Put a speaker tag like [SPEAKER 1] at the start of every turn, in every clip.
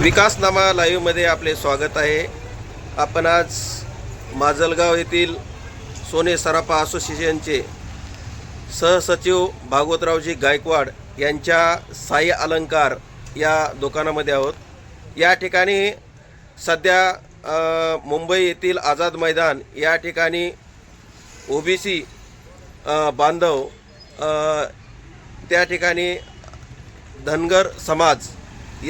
[SPEAKER 1] विकासनामा लाईव्हमध्ये आपले स्वागत आहे. आपण आज माजलगाव येथील सोने सराफा असोसिएशनचे सहसचिव भागवतरावजी गायकवाड यांच्या साई अलंकार या दुकानामध्ये आहोत. या ठिकाणी सध्या मुंबई येथील आझाद मैदान या ठिकाणी ओ बी सी बांधव त्या ठिकाणी धनगर समाज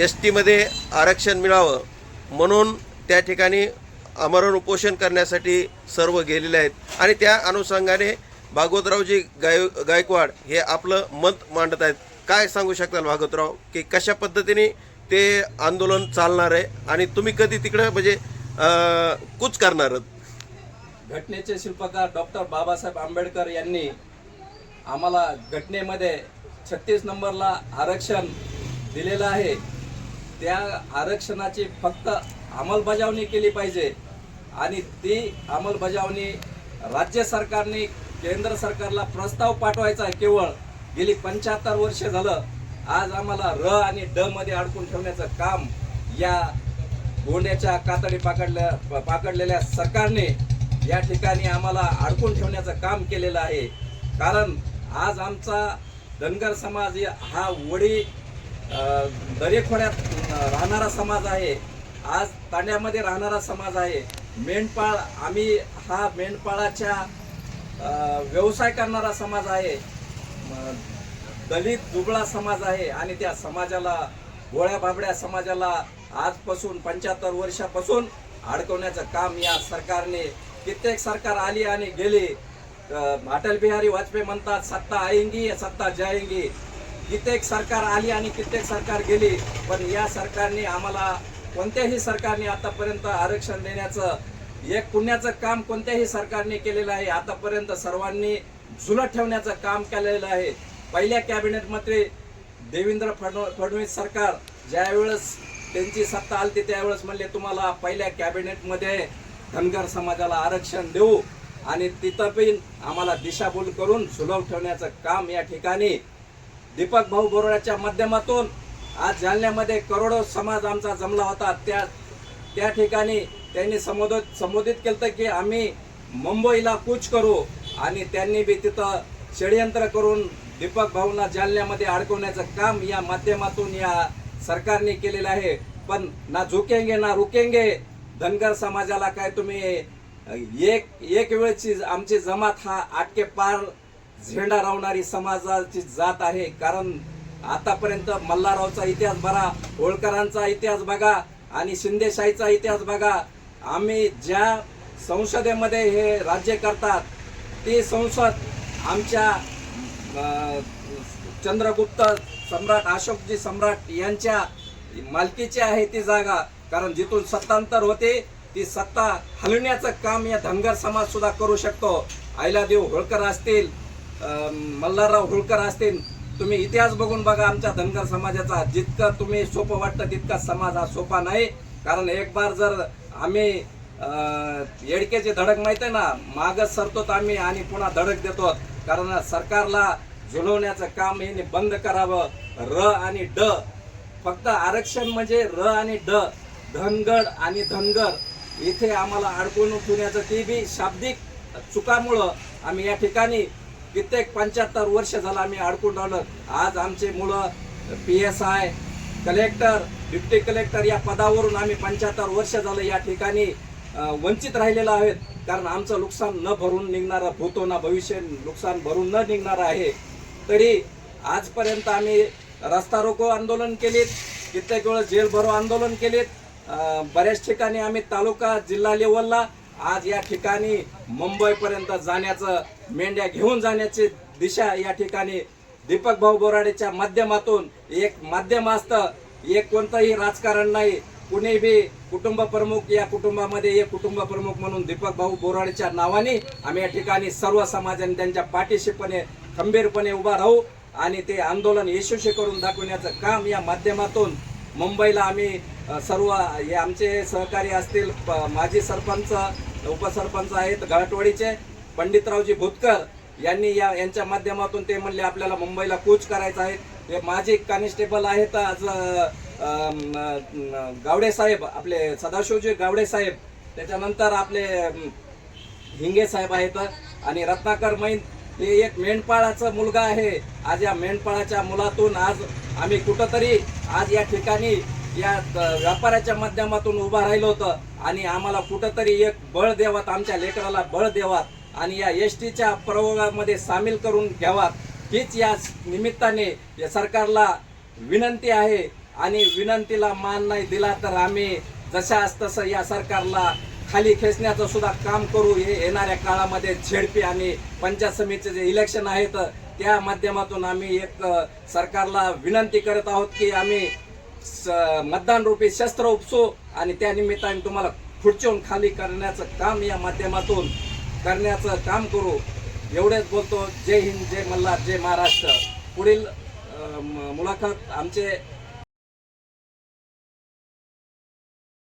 [SPEAKER 1] एस टीमध्ये आरक्षण मिळावं म्हणून त्या ठिकाणी आमरण उपोषण करण्यासाठी सर्व गेलेले आहेत. आणि त्या अनुषंगाने भागवतरावजी गाय गायकवाड हे आपलं मत मांडत आहेत. काय सांगू शकताल भागवतराव? की कशा पद्धतीने ते आंदोलन चालणार आहे? आणि तुम्ही कधी तिकडं म्हणजे कूच करणार
[SPEAKER 2] घटनेचे शिल्पकार डॉक्टर बाबासाहेब आंबेडकर यांनी आम्हाला घटनेमध्ये छत्तीस नंबरला आरक्षण दिलेलं आहे. त्या आरक्षणाची फक्त अंमलबजावणी केली पाहिजे. आणि ती अंमलबजावणी राज्य सरकारने केंद्र सरकारला प्रस्ताव पाठवायचा आहे केवळ. गेली पंच्याहत्तर वर्ष झालं. आज आम्हाला र आणि ड मध्ये अडकून ठेवण्याचं काम या गोंड्याच्या कातडी पाकडल्या पाकडलेल्या सरकारने या ठिकाणी आम्हाला अडकून ठेवण्याचं काम केलेलं आहे. कारण आज आमचा धनगर समाज हा वडी दरेखोऱ्यात राहणारा समाज आहे. आज तांड्यामध्ये राहणारा समाज आहे. मेंढपाळ आम्ही हा मेंढपाळाच्या व्यवसाय करणारा समाज आहे. दलित दुबळा समाज आहे आणि त्या समाजाला गोळ्या बाबड्या समाजाला आजपासून पंच्याहत्तर वर्षापासून अडकवण्याचं काम या सरकारने कित्येक सरकार आली आणि गेली. अटल बिहारी वाजपेयी म्हणतात सत्ता आएंगी या सत्ता जाएंगी. कित्येक सरकार आली आणि कित्येक सरकार गेली पण या सरकारने आम्हाला कोणत्याही सरकारने आतापर्यंत आरक्षण देण्याचं एक पुण्याचं काम कोणत्याही सरकारने केलेलं आहे आतापर्यंत सर्वांनी झुलत ठेवण्याचं काम केलेलं आहे. पहिल्या कॅबिनेट मंत्री देवेंद्र फडणवीस सरकार ज्यावेळेस त्यांची सत्ता आली त्यावेळेस म्हणले तुम्हाला पहिल्या कॅबिनेटमध्ये धनगर समाजाला आरक्षण देऊ आणि तिथं पण आम्हाला दिशाभूल करून सुलभ ठेवण्याचं काम या ठिकाणी दीपक भाऊ बोरोड्याच्या माध्यमातून आज जालन्यामध्ये करोडो समाज आमचा जमला होता. त्या त्या ठिकाणी त्यांनी संबोधित संबोधित केलं की आम्ही मुंबईला कूच करू आणि त्यांनी बी तिथं षडयंत्र करून दीपक भाऊंना जालन्यामध्ये अडकवण्याचं काम या माध्यमातून या सरकारने केलेलं आहे. पण ना झुकेंगे ना रुकेंगे धनगर समाजाला काय तुम्ही एक एक वेळची आमची जमात हा आटके पार झेंडा रावणारी समाजाची जात आहे. कारण आतापर्यंत मल्हाररावचा इतिहास बघा होळकरांचा इतिहास बघा आणि शिंदेशाहीचा इतिहास बघा. आम्ही ज्या संसदेमध्ये हे राज्य करतात ती संसद आमच्या चंद्रगुप्त सम्राट अशोकजी सम्राट यांच्या मालकीची आहे ती जागा. कारण जिथून सत्तांतर होते ती सत्ता हलवण्याचं काम या धनगर समाज सुद्धा करू शकतो. आयलादेव होळकर असतील मल्हारराव होळकर असतील तुम्ही इतिहास बघून बघा आमच्या धनगर समाजाचा जितकं तुम्ही सोपं वाटतं तितका समाज हा सोपा नाही. कारण एक बार जर आम्ही येडकेचे धडक माहीत आहे ना मागच सरतो आम्ही आणि पुन्हा धडक देतो. कारण सरकारला झुलवण्याचं काम हे बंद करावं. र आणि ड. फक्त आरक्षण म्हणजे र आणि ड. धनगड आणि धनगर. इथे आम्हाला अडकून ठेवण्याचं ते बी शाब्दिक चुकामुळं आम्ही या ठिकाणी कित्येक पंच्याहत्तर वर्ष झालं आम्ही अडकून राहिलो. आज आमचे मुलं P S I collector deputy collector या पदावरून आम्ही पंच्याहत्तर वर्ष झालं या ठिकाणी वंचित राहिलेलं आहेत. कारण आमचं नुकसान न भरून निघणारं भूतो ना भविष्य नुकसान भरून न निघणार आहे. तरी आजपर्यंत आम्ही रस्ता रोको आंदोलन केलीत कित्येक वेळा जेल भरो आंदोलन केलीत. बऱ्याच ठिकाणी आम्ही तालुका जिल्हा लेवलला आज या ठिकाणी मुंबईपर्यंत जाण्याचं मेंढ्या घेऊन जाण्याची दिशा या ठिकाणी दीपक भाऊ बोराडेच्या माध्यमातून एक माध्यम असतं. एक कोणतंही राजकारण नाही. कुणी बी कुटुंब प्रमुख या कुटुंबामध्ये एक कुटुंब प्रमुख म्हणून दीपक भाऊ बोराडेच्या नावाने आम्ही या ठिकाणी सर्व समाजाने त्यांच्या पाठीशीपणे खंबीरपणे उभा राहू आणि ते आंदोलन यशस्वी करून दाखवण्याचं काम या माध्यमातून मुंबईला आम्ही सर्व हे आमचे सहकारी असतील माजी सरपंच उपसरपंच आहेत गळटवाडीचे पंडितरावजी भुतकर यांनी या यांच्या माध्यमातून ते म्हणले आपल्याला मुंबईला कूच करायचं आहे. हे माझे कॉन्स्टेबल आहेत आज गावडे साहेब आपले सदाशिवजी गावडे साहेब. त्याच्यानंतर आपले हिंगे साहेब आहेत आणि रत्नाकर मैन. हे एक मेंढपाळाचा मुलगा आहे. आज या मेंढपाळाच्या मुलातून आज आम्ही कुठंतरी आज या ठिकाणी या व्यापाराच्या व्यापाऱ्याच्या माध्यमातून उभा राहिलो होतं. आणि आम्हाला कुठंतरी एक बळ देवात आमच्या लेकराला बळ देवात आणि या एस टीच्या प्रयोगामध्ये सामील करून घ्यावात. हीच या निमित्ताने या सरकारला विनंती आहे. आणि विनंतीला मान नाही दिला तर आम्ही जशास तसं या सरकारला खाली खेचण्याचं सुद्धा काम करू. हे येणाऱ्या काळामध्ये झेडपी आणि पंचायत समितीचे जे इलेक्शन आहेत त्या माध्यमातून आम्ही एक सरकारला विनंती करत आहोत की आम्ही मतदान रूपी शस्त्र उपसो आणि त्या निमित्ताने तुम्हाला खुर्चून खाली करण्याचं काम या माध्यमातून करण्याचं काम करू. एवढेच बोलतो. जय हिंद जय मल्हार जय महाराष्ट्र. पुढील मुलाखत आमचे